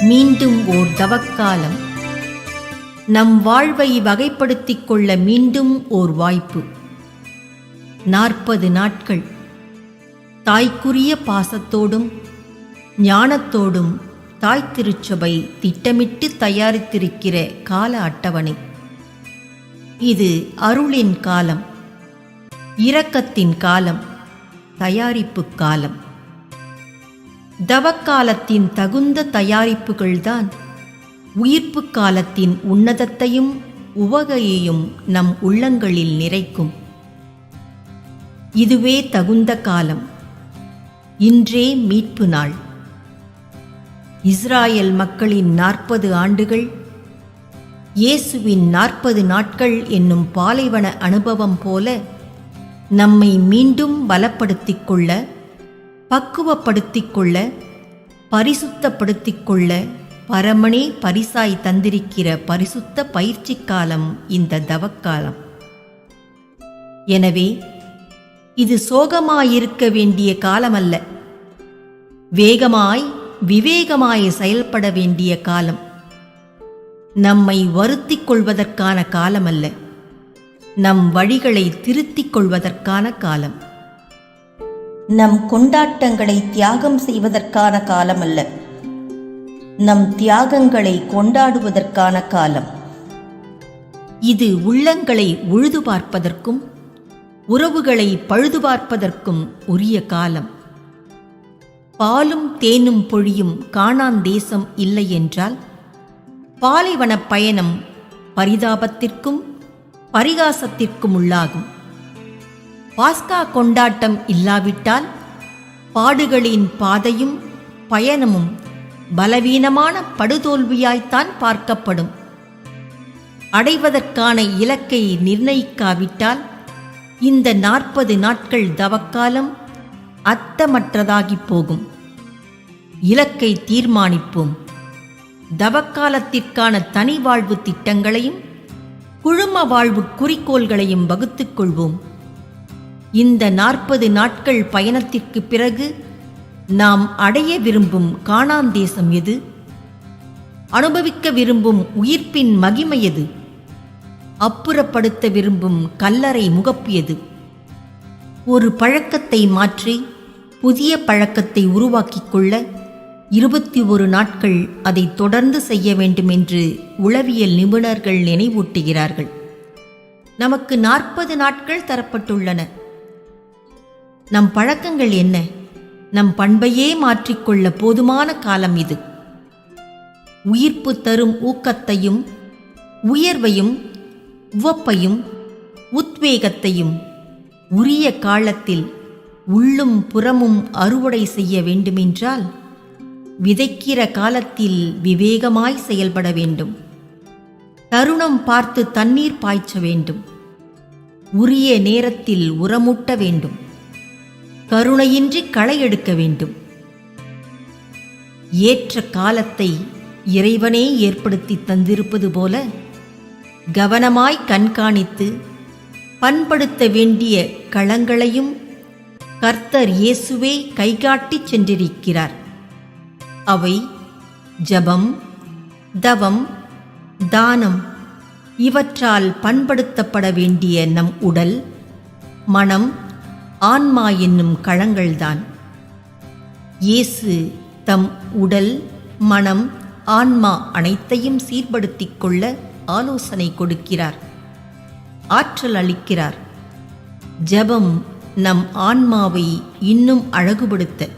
மீண்டும் ஓர் தவக்காலம். நம் வாழ்வை வகைப்படுத்திக் கொள்ள மீண்டும் ஓர் வாய்ப்பு. நாற்பது நாட்கள். தாய்க்குரிய பாசத்தோடும் ஞானத்தோடும் தாய் திருச்சபை திட்டமிட்டு தயாரித்திருக்கிற கால அட்டவணை. இது அருளின் காலம் இரக்கத்தின் காலம் தயாரிப்பு காலம். தவக்காலத்தின் தகுந்த தயாரிப்புகள்தான் உயிர்ப்பு காலத்தின் உன்னதத்தையும் உவகையையும் நம் உள்ளங்களில் நிறைக்கும். இதுவே தகுந்த காலம். இன்றே மீட்பு நாள். இஸ்ராயல் மக்களின் நாற்பது ஆண்டுகள் இயேசுவின் நாற்பது நாட்கள் என்னும் பாலைவன அனுபவம் போல நம்மை மீண்டும் பலப்படுத்திக் கொள்ள பக்குவப்படுத்திக் கொள்ள பரிசுத்தப்படுத்திக் கொள்ள பரமனே பரிசாய் தந்திருக்கிற பரிசுத்த பயிற்சி காலம் இந்த தவக்காலம். எனவே இது சோகமாயிருக்க வேண்டிய காலமல்ல. வேகமாய் விவேகமாய் செயல்பட வேண்டிய காலம். நம்மை வருத்திக் கொள்வதற்கான காலமல்ல. நம் வழிகளை திருத்திக் கொள்வதற்கான காலம். நம் கொண்டாட்டங்களை தியாகம் செய்வதற்கான காலமல்ல. நம் தியாகங்களை கொண்டாடுவதற்கான காலம். இது உள்ளங்களை உழுது பார்ப்பதற்கும் உறவுகளை பழுது பார்ப்பதற்கும் உரிய காலம். பாலும் தேனும் பொழியும் காணான் தேசம் இல்லை என்றால் பாலைவனப் பயணம் பரிதாபத்திற்கும் பரிகாசத்திற்கும் உள்ளாகும். பாஸ்கா கொண்டாட்டம் இல்லாவிட்டால் பாடுகளின் பாதையும் பயணமும் பலவீனமான படுதோல்வியாய்த்தான் பார்க்கப்படும். அடைவதற்கான இலக்கை நிர்ணயிக்காவிட்டால் இந்த நாற்பது நாட்கள் தவக்காலம் அத்தமற்றதாகி போகும். இலக்கை தீர்மானிப்போம். தவக்காலத்திற்கான தனி வாழ்வு திட்டங்களையும் குழும வாழ்வு குறிக்கோள்களையும் வகுத்துக் கொள்வோம். இந்த நாற்பது நாட்கள் பயணத்திற்கு பிறகு நாம் அடைய விரும்பும் காணாந்தேசம் எது? அனுபவிக்க விரும்பும் உயிர்ப்பின் மகிமை எது? அப்புறப்படுத்த விரும்பும் கல்லறை முகப்பு எது? ஒரு பழக்கத்தை மாற்றி புதிய பழக்கத்தை உருவாக்கிக் கொள்ள இருபத்தி ஒரு நாட்கள் அதை தொடர்ந்து செய்ய வேண்டும் என்று உளவியல் நிபுணர்கள் நினைவூட்டுகிறார்கள். நமக்கு நாற்பது நாட்கள் தரப்பட்டுள்ளன. நம் பழக்கங்கள் என்ன? நம் பண்பையே மாற்றிக்கொள்ள போதுமான காலம் இது. உயிர்ப்பு தரும் ஊக்கத்தையும் உயர்வையும் உவப்பையும் உத்வேகத்தையும் உரிய காலத்தில் உள்ளும் புறமும் அறுவடை செய்ய வேண்டுமென்றால் விதைக்கிற காலத்தில் விவேகமாய் செயல்பட வேண்டும். தருணம் பார்த்து தண்ணீர் பாய்ச்ச வேண்டும். உரிய நேரத்தில் உரமூட்ட வேண்டும். கருணையின்றி களை எடுக்க வேண்டும். ஏற்ற காலத்தை இறைவனே ஏற்படுத்தி தந்திருப்பது போல கவனமாய் கண்காணித்து பண்படுத்த வேண்டிய களங்களையும் கர்த்தர் இயேசுவே கைகாட்டிச் சென்றிருக்கிறார். அவை ஜபம் தவம் தானம் இவற்றால் பண்படுத்தப்பட வேண்டிய நம் உடல் மனம் ஆன்மா என்னும் களங்கள்தான். இயேசு தம் உடல் மனம் ஆன்மா அனைத்தையும் சீர்படுத்திக் கொள்ள ஆலோசனை கொடுக்கிறார். ஆற்றல் அளிக்கிறார். ஜபம் நம் ஆன்மாவை இன்னும் அழகுபடுத்த.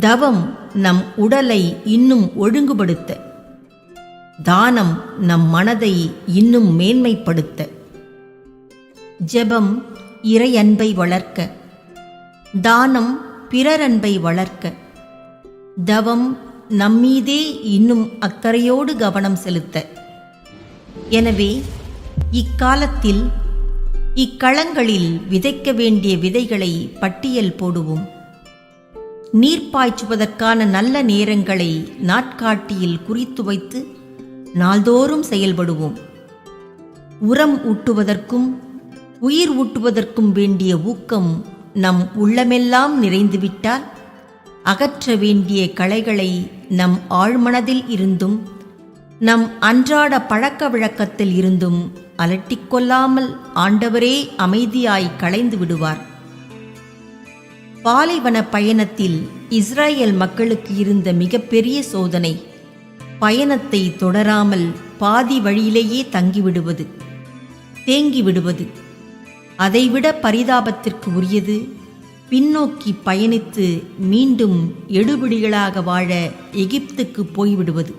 தவம் நம் உடலை இன்னும் ஒழுங்குபடுத்த. தானம் நம் மனதை இன்னும் மேன்மைப்படுத்த. ஜெபம் இறை அன்பை வளர்க்க. தானம் பிறரன்பை வளர்க்க. தவம் நம்மீதே இன்னும் அக்கறையோடு கவனம் செலுத்த. எனவே இக்காலத்தில் இக்களங்களில் விதைக்க வேண்டிய விதைகளை பட்டியல் போடுவோம். நீர் பாய்ச்சுவதற்கான நல்ல நேரங்களை நாட்காட்டியில் குறித்து வைத்து நாள்தோறும் செயல்படுவோம். உரம் ஊட்டுவதற்கும் உயிர் ஊட்டுவதற்கும் வேண்டிய ஊக்கம் நம் உள்ளமெல்லாம் நிறைந்துவிட்டால் அகற்ற வேண்டிய களைகளை நம் ஆழ்மனதில் இருந்தும் நம் அன்றாட பழக்க வழக்கத்தில் இருந்தும் அலட்டிக்கொள்ளாமல் ஆண்டவரே அமைதியாய் களைந்து விடுவார். பாலைவன பயணத்தில் இஸ்ரேல் மக்களுக்கு இருந்த மிகப்பெரிய சோதனை பயணத்தை தொடராமல் பாதி வழியிலேயே தங்கிவிடுவது தேங்கிவிடுவது. அதைவிட பரிதாபத்திற்கு உரியது. பின்னோக்கி பயணித்து மீண்டும் எடுபிடிகளாக வாழ எகிப்துக்கு போய்விடுவது.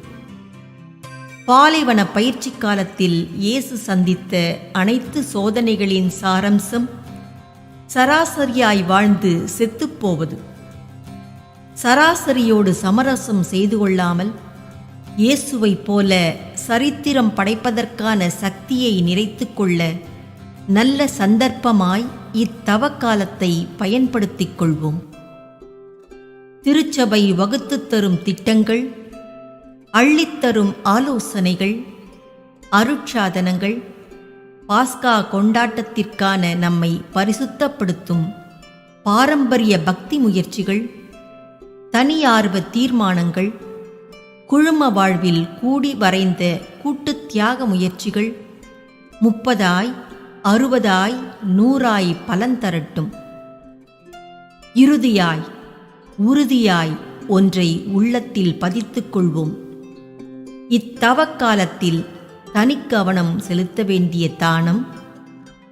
பாலைவன பயிற்சி காலத்தில் இயேசு சந்தித்த அனைத்து சோதனைகளின் சாரம்சம் சராசரியாய் வாழ்ந்து செத்துப்போவது. சராசரியோடு சமரசம் செய்து கொள்ளாமல் இயேசுவைப் போல சரித்திரம் படைப்பதற்கான சக்தியை நிறைத்து கொள்ள நல்ல சந்தர்ப்பமாய் இத்தவக்காலத்தை பயன்படுத்திக் கொள்வோம் திருச்சபை வகுத்து தரும் திட்டங்கள் அள்ளித்தரும் ஆலோசனைகள் அருட்சாதனங்கள் பாஸ்கா கொண்டாட்டத்திற்கான நம்மை பரிசுத்தப்படுத்தும் பாரம்பரிய பக்தி முயற்சிகள் தனியார்வ தீர்மானங்கள் குழும வாழ்வில் கூடி வரைந்த கூட்டுத் தியாக முயற்சிகள் முப்பதாய் அறுபதாய் நூறாய் பலன் தரட்டும். இறுதியாய் உறுதியாய் ஒன்றை உள்ளத்தில் பதித்துக் கொள்வோம். இத்தவக்காலத்தில் தனிக்கவனம் செலுத்த வேண்டிய தானம்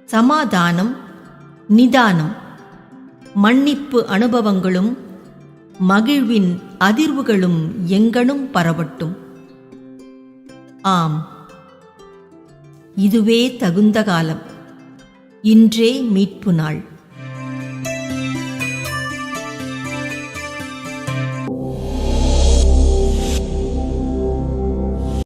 சமாதானம் நிதானம் மன்னிப்பு அனுபவங்களும் மகிழ்வின் அதிர்வுகளும் எங்கனும் பரவட்டும். ஆம். இதுவே தகுந்த காலம். இன்றே மீட்பு நாள்.